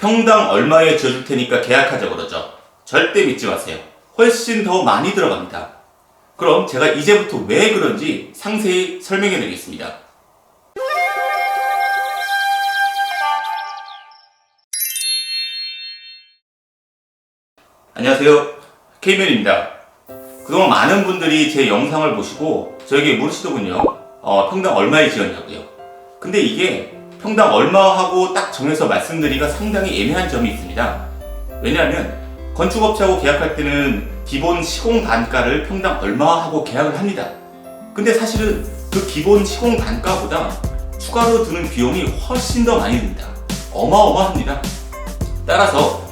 평당 얼마에 지어줄 테니까 계약하자 그러죠. 절대 믿지 마세요. 훨씬 더 많이 들어갑니다. 그럼 제가 이제부터 왜 그런지 상세히 설명해 드리겠습니다. 안녕하세요. 케이맨입니다. 그동안 많은 분들이 제 영상을 보시고 저에게 물으시더군요. 어, 평당 얼마에 지었냐고요. 근데 이게 평당 얼마 하고 딱 정해서 말씀드리기가 상당히 애매한 점이 있습니다. 왜냐하면 건축업체하고 계약할 때는 기본 시공 단가를 평당 얼마 하고 계약을 합니다. 근데 사실은 그 기본 시공 단가보다 추가로 드는 비용이 훨씬 더 많이 듭니다. 어마어마합니다. 따라서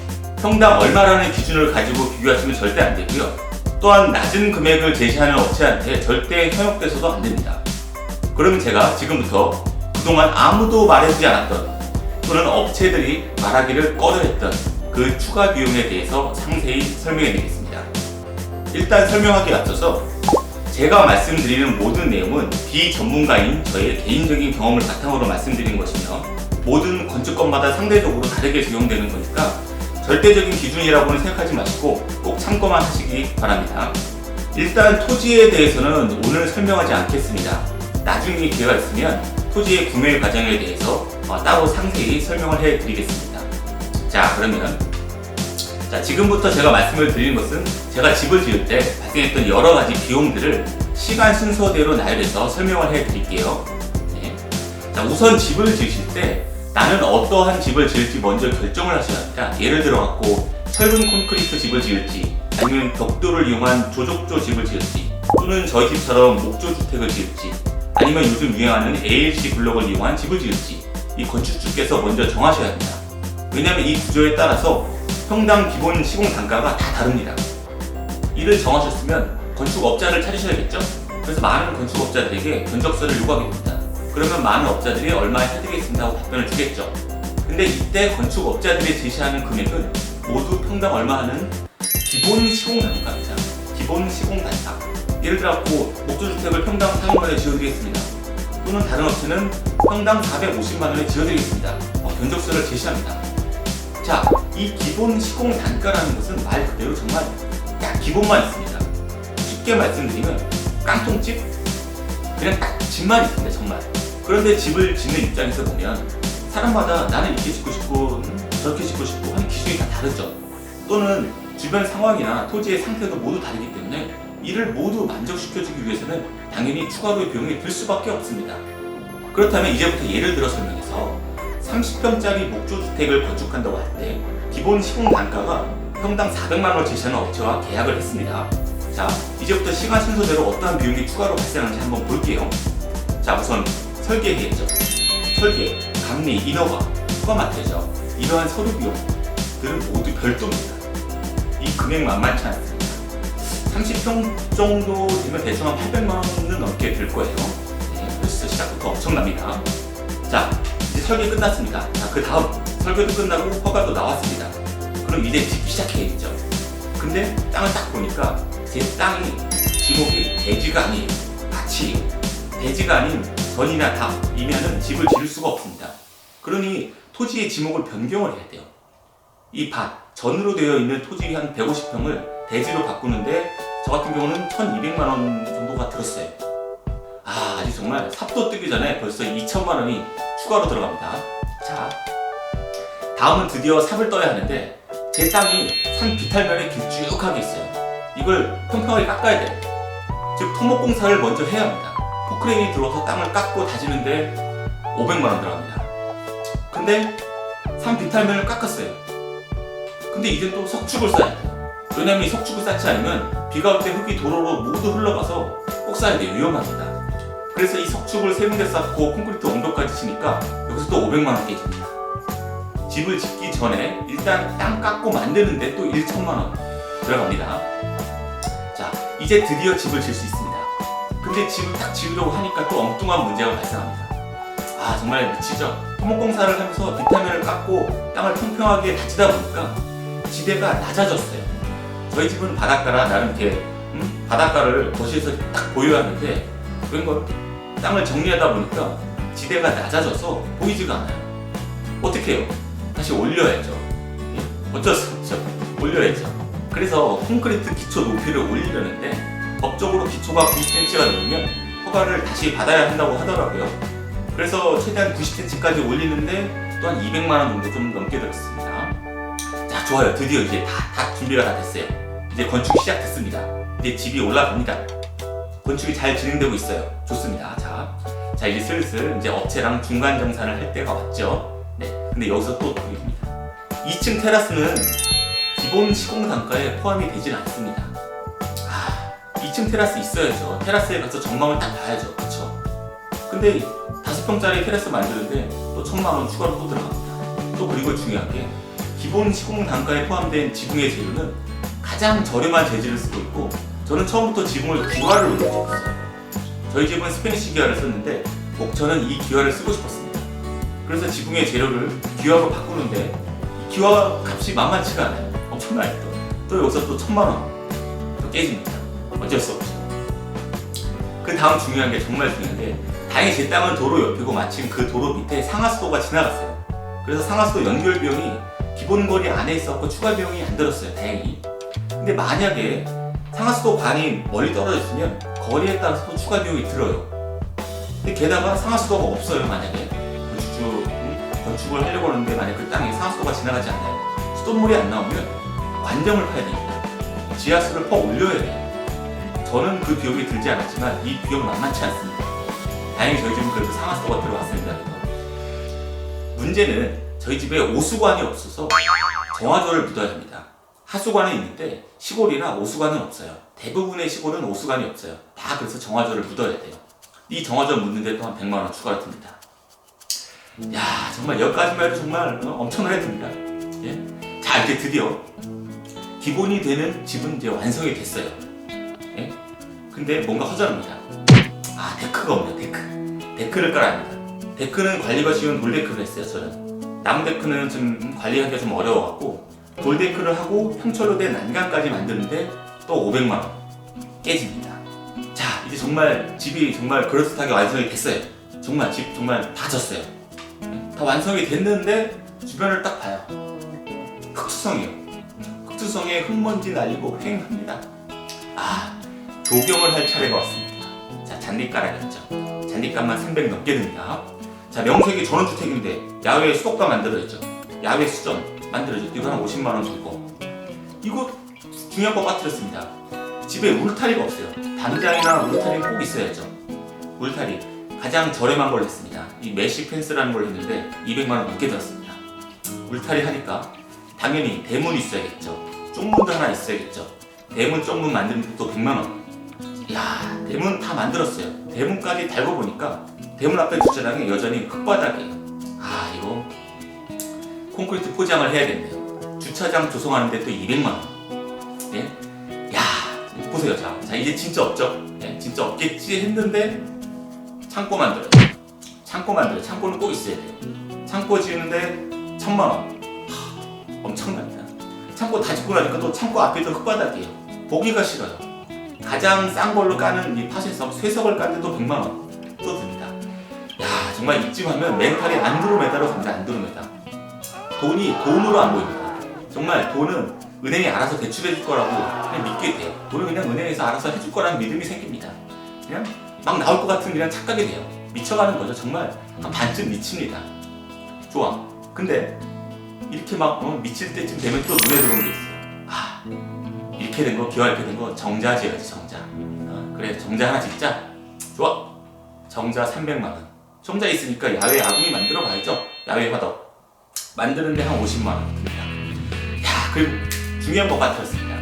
평당 얼마라는 기준을 가지고 비교하시면 절대 안 되고요. 또한 낮은 금액을 제시하는 업체한테 절대 현혹돼서도 안 됩니다. 그러면 제가 지금부터 그동안 아무도 말해주지 않았던 또는 업체들이 말하기를 꺼려했던 그 추가 비용에 대해서 상세히 설명해 드리겠습니다. 일단 설명하기에 앞서서 제가 말씀드리는 모든 내용은 비전문가인 저의 개인적인 경험을 바탕으로 말씀드리는 것이며 모든 건축건마다 상대적으로 다르게 적용되는 거니까 절대적인 기준이라고는 생각하지 마시고 꼭 참고만 하시기 바랍니다. 일단 토지에 대해서는 오늘 설명하지 않겠습니다. 나중에 기회가 있으면 토지의 구매 과정에 대해서 어, 따로 상세히 설명을 해 드리겠습니다. 자, 그러면 자, 지금부터 제가 말씀을 드리는 것은 제가 집을 지을 때 발생했던 여러 가지 비용들을 시간 순서대로 나열해서 설명을 해 드릴게요. 네. 자, 우선 집을 지으실 때 나는 어떠한 집을 지을지 먼저 결정을 하셔야 합니다. 예를 들어 갖고 철근 콘크리트 집을 지을지 아니면 벽돌을 이용한 조족조 집을 지을지 또는 저희 집처럼 목조 주택을 지을지 아니면 요즘 유행하는 ALC 블록을 이용한 집을 지을지 이 건축주께서 먼저 정하셔야 합니다. 왜냐하면 이 구조에 따라서 평당 기본 시공 단가가 다 다릅니다. 이를 정하셨으면 건축업자를 찾으셔야겠죠? 그래서 많은 건축업자들에게 견적서를 요구하게 됩니다. 그러면 많은 업자들이 얼마에 해드리겠습니다 하고 답변을 주겠죠. 근데 이때 건축업자들이 제시하는 금액은 모두 평당 얼마 하는 기본 시공 단가입니다. 기본 시공 단가. 예를 들어 갖고 목조주택을 평당 400만 원에 지어드리겠습니다. 또는 다른 업체는 평당 450만 원에 지어드리겠습니다. 어, 견적서를 제시합니다. 자, 이 기본 시공 단가라는 것은 말 그대로 정말 딱 기본만 있습니다. 쉽게 말씀드리면 깡통집? 그냥 딱 집만 있습니다, 정말. 그런데 집을 짓는 입장에서 보면 사람마다 나는 이렇게 짓고 싶고 음, 저렇게 짓고 싶고 하는 기준이 다 다르죠. 또는 주변 상황이나 토지의 상태도 모두 다르기 때문에 이를 모두 만족시켜주기 위해서는 당연히 추가로의 비용이 들 수밖에 없습니다. 그렇다면 이제부터 예를 들어 설명해서 30평짜리 목조주택을 건축한다고 할 때 기본 시공 단가가 평당 400만 원 제시하는 업체와 계약을 했습니다. 자, 이제부터 시간 순서대로 어떠한 비용이 추가로 발생하는지 한번 볼게요. 자, 우선 설계해야죠. 설계, 감리, 인허가, 허가 마태죠. 이러한 서류 비용들은 모두 별도입니다. 이 금액 만만치 않습니다. 30평 정도 되면 대충 한 800만 원은 넘게 들 거예요. 네, 벌써 시작부터 엄청납니다. 자, 이제 설계 끝났습니다. 자, 그 다음 설계도 끝나고 허가도 나왔습니다. 그럼 이제 짓기 시작해야겠죠. 근데 땅을 딱 보니까 제 땅이 지목이 대지가 아닌 밭이 대지가 아닌 전이나 답이면은 집을 지을 수가 없습니다. 그러니 토지의 지목을 변경을 해야 돼요. 이 밭, 전으로 되어 있는 토지 한 150평을 대지로 바꾸는데 저 같은 경우는 1200만 원 정도가 들었어요. 아, 아직 정말 삽도 뜨기 전에 벌써 2천만 원이 추가로 들어갑니다. 자, 다음은 드디어 삽을 떠야 하는데 제 땅이 산 비탈면에 길쭉하게 있어요. 이걸 평평하게 깎아야 돼요. 즉 토목공사를 먼저 해야 합니다. 포크레인이 들어와서 땅을 깎고 다지는데 500만 원 들어갑니다. 근데 산 비탈면을 깎았어요. 근데 이제 또 석축을 쌓아야 돼요. 왜냐면 이 석축을 쌓지 않으면 비가 올 때 흙이 도로로 모두 흘러가서 꼭 쌓아야 돼요. 위험합니다. 그래서 이 석축을 세 군데 쌓고 콘크리트 온도까지 치니까 여기서 또 500만 원 깨집니다. 집을 짓기 전에 일단 땅 깎고 만드는데 또 1천만 원 들어갑니다. 자, 이제 드디어 집을 지을 수 있습니다. 근데 집을 딱 지으려고 하니까 또 엉뚱한 문제가 발생합니다. 아, 정말 미치죠? 토목공사를 하면서 비타민을 깎고 땅을 평평하게 다지다 보니까 지대가 낮아졌어요. 저희 집은 바닷가라 나름 이렇게 음? 바닷가를 거실에서 딱 보유하는데 웬걸 땅을 정리하다 보니까 지대가 낮아져서 보이지가 않아요. 어떻게 해요? 다시 올려야죠. 예, 어쩔 수 없죠. 올려야죠. 그래서 콘크리트 기초 높이를 올리려는데 법적으로 기초가 90cm가 넘으면 허가를 다시 받아야 한다고 하더라고요. 그래서 최대한 90cm까지 올리는데 또한 200만 원 정도 좀 넘게 들었습니다. 자, 좋아요. 드디어 이제 다, 다 준비가 다 됐어요. 이제 건축 시작됐습니다. 이제 집이 올라갑니다. 건축이 잘 진행되고 있어요. 좋습니다. 자, 자 이제 슬슬 이제 업체랑 중간 정산을 할 때가 왔죠. 네. 근데 여기서 또 보입니다. 2층 테라스는 기본 시공 단가에 포함이 되진 않습니다. 아, 2층 테라스 있어야죠. 테라스에 가서 전망을 딱 봐야죠. 그렇죠? 근데 다섯 평짜리 테라스 만드는데 또 천만 원 추가로 또 들어갑니다. 또 그리고 중요한 게 기본 시공 단가에 포함된 지붕의 재료는 가장 저렴한 재질을 쓰고 있고 저는 처음부터 지붕을 적이 있어요. 저희 집은 스페니시 기와를 썼는데 목천은 이 기와를 쓰고 싶었습니다. 그래서 지붕의 재료를 기와로 바꾸는데 이 기와 값이 만만치가 않아요. 엄청나요 또. 또 여기서 또 천만 원 또 깨집니다. 어쩔 수 없죠. 그 다음 중요한 게 정말 중요한 게 다행히 제 땅은 도로 옆이고 마침 그 도로 밑에 상하수도가 지나갔어요. 그래서 상하수도 연결 비용이 기본 거리 안에 있었고 추가 비용이 안 들었어요. 다행히. 근데 만약에 상하수도 반이 멀리 떨어져 있으면 거리에 따라서 또 추가 비용이 들어요. 근데 게다가 상하수도가 없어요. 만약에 건축 음, 건축을 하려고 하는데 만약 그 땅에 상하수도가 지나가지 않나요? 수돗물이 안 나오면 관정을 파야 됩니다. 지하수를 퍼 올려야 돼요. 저는 그 비용이 들지 않았지만 이 비용은 만만치 않습니다. 다행히 저희 집은 그래도 상하수도가 들어왔습니다. 문제는 저희 집에 오수관이 없어서 정화조를 묻어야 합니다. 하수관은 있는데 시골이라 오수관은 없어요. 대부분의 시골은 오수관이 없어요. 다 그래서 정화조를 묻어야 돼요. 이 정화조 묻는데 또 한 100만 원 추가로 듭니다. 야 정말 여기까지만 해도 정말 어, 엄청나게 듭니다. 예? 자 이제 드디어 기본이 되는 집은 이제 완성이 됐어요. 예? 근데 뭔가 허전합니다. 아 데크가 없네요. 데크. 데크를 깔아야 합니다. 데크는 관리가 쉬운 돌데크를 했어요. 저는 나무 데크는 좀 관리하기가 좀 어려워갖고 돌데크를 하고 평철로 된 난간까지 만드는데 또 500만 원 깨집니다. 자 이제 정말 집이 정말 그럴듯하게 완성이 됐어요. 정말 집 정말 다 졌어요. 다 완성이 됐는데 주변을 딱 봐요. 흑투성이요. 흑투성에 흙먼지 날리고 휑합니다. 아 조경을 할 차례가 왔습니다. 자 잔디 깔아야겠죠. 잔디값만 300 넘게 듭니다. 자 명색이 전원주택인데 야외 수도가 만들어졌죠. 야외 수전 만들어졌죠. 이거 한 50만 원 들고 이거 중요한 거 빠뜨렸습니다. 집에 울타리가 없어요. 단장이나 울타리는 꼭 있어야죠. 울타리 가장 저렴한 걸 했습니다. 이 메쉬 펜스라는 걸 했는데 200만 원 넘게 들었습니다. 울타리 하니까 당연히 대문 있어야겠죠. 쪽문도 하나 있어야겠죠. 대문 쪽문 만드는 것도 100만 원. 야 대문 다 만들었어요. 대문까지 달고 보니까 대문 앞에 주차장에 여전히 흙바닥이에요. 콘크리트 포장을 해야겠네요. 주차장 조성하는데 또 200만 원. 예? 야 보세요. 자, 자 이제 진짜 없죠? 예, 진짜 없겠지 했는데 창고 만들어요. 창고 만들어요. 창고는 꼭 있어야 돼요. 창고 지으는데 천만 원. 하, 엄청납니다. 창고 다 짓고 나니까 또 창고 앞에도 흙바닥이에요. 보기가 싫어요. 가장 싼 걸로 까는 이 팥에서 쇠석을 깠는데도 100만 원 또 듭니다. 야 정말 이쯤 하면 멘탈이 안드로메다로 갑니다. 안드로메다. 돈이 돈으로 안 보입니다. 정말 돈은 은행이 알아서 대출해 줄 거라고 그냥 믿게 돼요. 돈은 그냥 은행에서 알아서 해줄 거라는 믿음이 생깁니다. 그냥 막 나올 것 같은 그냥 착각이 돼요. 미쳐가는 거죠. 정말 한 반쯤 미칩니다. 좋아. 근데 이렇게 막 어, 미칠 때쯤 되면 또 눈에 들어오는 게 있어요. 아 이렇게 된 거, 기와 이렇게 된 거 정자 지어야지 정자. 어, 그래 정자 하나 짓자. 좋아. 정자 300만 원. 정자 있으니까 야외 아궁이 만들어 봐야죠. 야외 화덕. 만드는데 한 50만 원 듭니다. 야, 그리고 중요한 거 빠뜨렸습니다.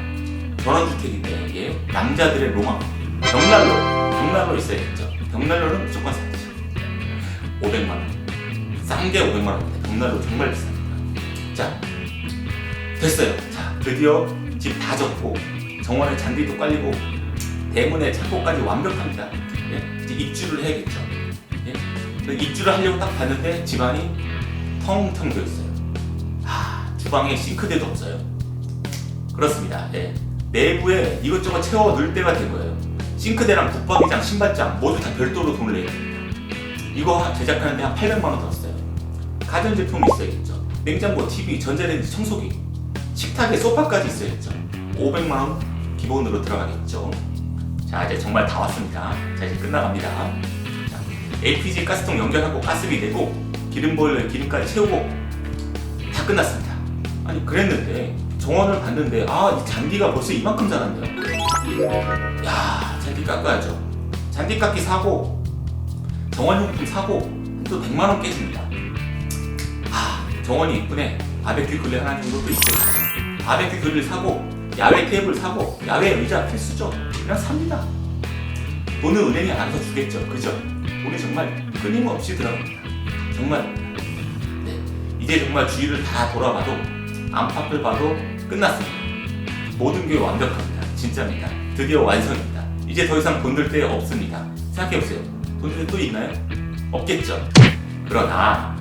전원주택인데 이게 남자들의 로망. 벽난로. 벽난로 있어야겠죠. 벽난로는 무조건 사야죠. 500만 원. 싼 게 500만 원인데 벽난로 정말 비쌉니다. 자, 됐어요. 자, 드디어 집 다 졌고 정원에 잔디도 깔리고 대문에 창고까지 완벽합니다. 예, 이제 입주를 해야겠죠. 예? 그래서 입주를 하려고 딱 봤는데 집안이 텅텅 비어 있어요. 아, 주방에 싱크대도 없어요. 그렇습니다. 예. 내부에 이것저것 채워 넣을 때가 된 거예요. 싱크대랑 붙박이장, 신발장 모두 다 별도로 돈을 내야 됩니다. 이거 한- 제작하는데 한 800만 원 들었어요. 가전제품이 있어야겠죠. 냉장고, TV, 전자레인지, 청소기, 식탁에 소파까지 있어야겠죠. 500만 원 기본으로 들어가겠죠. 자 이제 정말 다 왔습니다. 자 이제 끝나갑니다. 자, LPG 가스통 연결하고 가스비 내고 기름 보일러에 기름까지 채우고 다 끝났습니다. 아니 그랬는데 정원을 봤는데 아 이 잔디가 벌써 이만큼 자랐네요. 야 잔디 깎아야죠. 잔디 깎기 사고 정원용품 사고 또 100만 원 깨집니다. 아 정원이 이쁘네. 바베큐 그릴 하나 정도도 있어요. 바베큐 그릴 사고 야외 테이블 사고 야외 의자 필수죠. 그냥 삽니다. 돈은 은행이 알아서 주겠죠. 그죠? 돈이 정말 끊임없이 들어갑니다. 정말 네. 이제 정말 주위를 다 돌아봐도 안팎을 봐도 끝났습니다. 모든 게 완벽합니다. 진짜입니다. 드디어 완성입니다. 이제 더 이상 돈들 데 없습니다. 생각해보세요. 돈들데또 있나요? 없겠죠. 그러나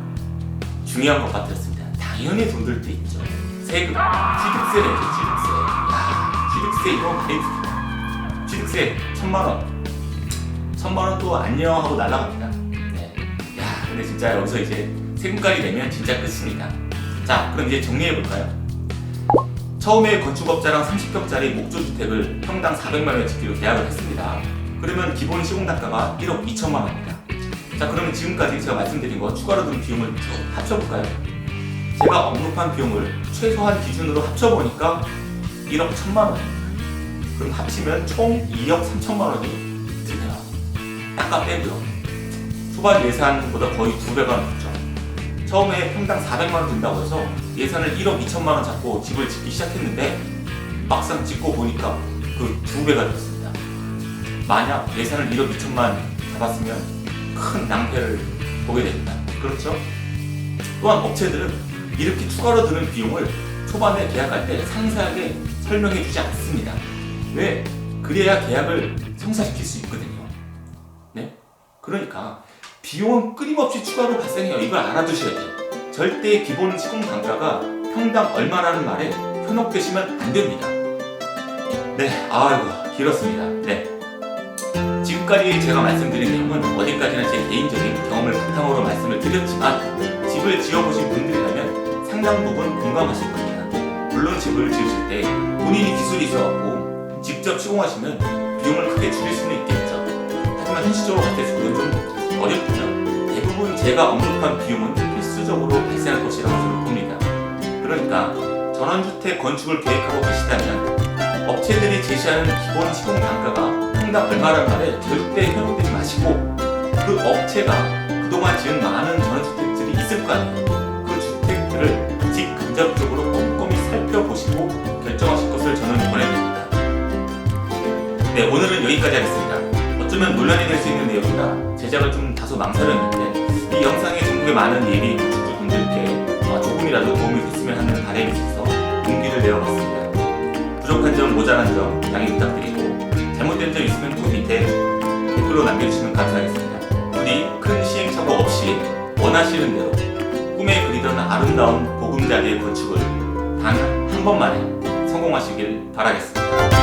중요한 것 같았습니다. 당연히 돈들 데 있죠. 세금, 취득세 내죠, 취득세. 야, 취득세 이거 개입니다. 취득세 천만 원. 천만 원 또 안녕 하고 날아갑니다. 네. 야, 근데 진짜 여기서 이제 세금까지 내면 진짜 끝입니다. 자, 그럼 이제 정리해 볼까요? 처음에 건축업자랑 30평짜리 목조주택을 평당 400만 원에 짓기로 계약을 했습니다. 그러면 기본 시공 단가가 1억 2천만 원입니다. 자, 그러면 지금까지 제가 말씀드린 거 추가로 든 비용을 좀 합쳐볼까요? 제가 언급한 비용을 최소한 기준으로 합쳐보니까 1억 1천만 원입니다. 그럼 합치면 총 2억 3천만 원이 드네요. 닦아 빼고요. 초반 예산보다 거의 두 배가. 처음에 평당 400만 원 든다고 해서 예산을 1억 2천만 원 잡고 집을 짓기 시작했는데 막상 짓고 보니까 그 두 배가 됐습니다. 만약 예산을 1억 2천만 잡았으면 큰 낭패를 보게 됩니다. 그렇죠? 또한 업체들은 이렇게 추가로 드는 비용을 초반에 계약할 때 상세하게 설명해 주지 않습니다. 왜? 그래야 계약을 성사시킬 수 있거든요. 네? 그러니까 비용은 끊임없이 추가로 발생해요. 이걸 알아두셔야 돼요. 절대 기본 시공 단가가 평당 얼마라는 말에 현혹되시면 안 됩니다. 네, 아이고 길었습니다. 네. 지금까지 제가 말씀드린 내용은 어디까지나 제 개인적인 경험을 바탕으로 말씀을 드렸지만 집을 지어보신 분들이라면 상당 부분 공감하실 겁니다. 물론 집을 지으실 때 본인이 기술이 있어갖고 직접 시공하시면 비용을 크게 줄일 수는 있겠죠. 하지만 현실적으로 때 그건 좀 어렵죠. 대부분 제가 언급한 비용은 필수적으로 발생할 것이라고 저는 봅니다. 그러니까 전원주택 건축을 계획하고 계시다면 업체들이 제시하는 기본 시공 단가가 평당 얼마라는 말에 절대 현혹되지 마시고 그 업체가 그동안 지은 많은 전원주택들이 있을 거 아니에요. 그 주택들을 제작을 좀 다소 망설였는데 이 영상에 전국의 많은 예비 건축주분들께 어, 조금이라도 도움이 됐으면 하는 바람이 있어서 용기를 내어봤습니다. 부족한 점, 모자란 점 양해 부탁드리고 잘못된 점 있으면 그 밑에 댓글로 남겨주시면 감사하겠습니다. 부디 큰 시행착오 없이 원하시는 대로 꿈에 그리던 아름다운 보금자리의 건축을 단 한 번만에 성공하시길 바라겠습니다.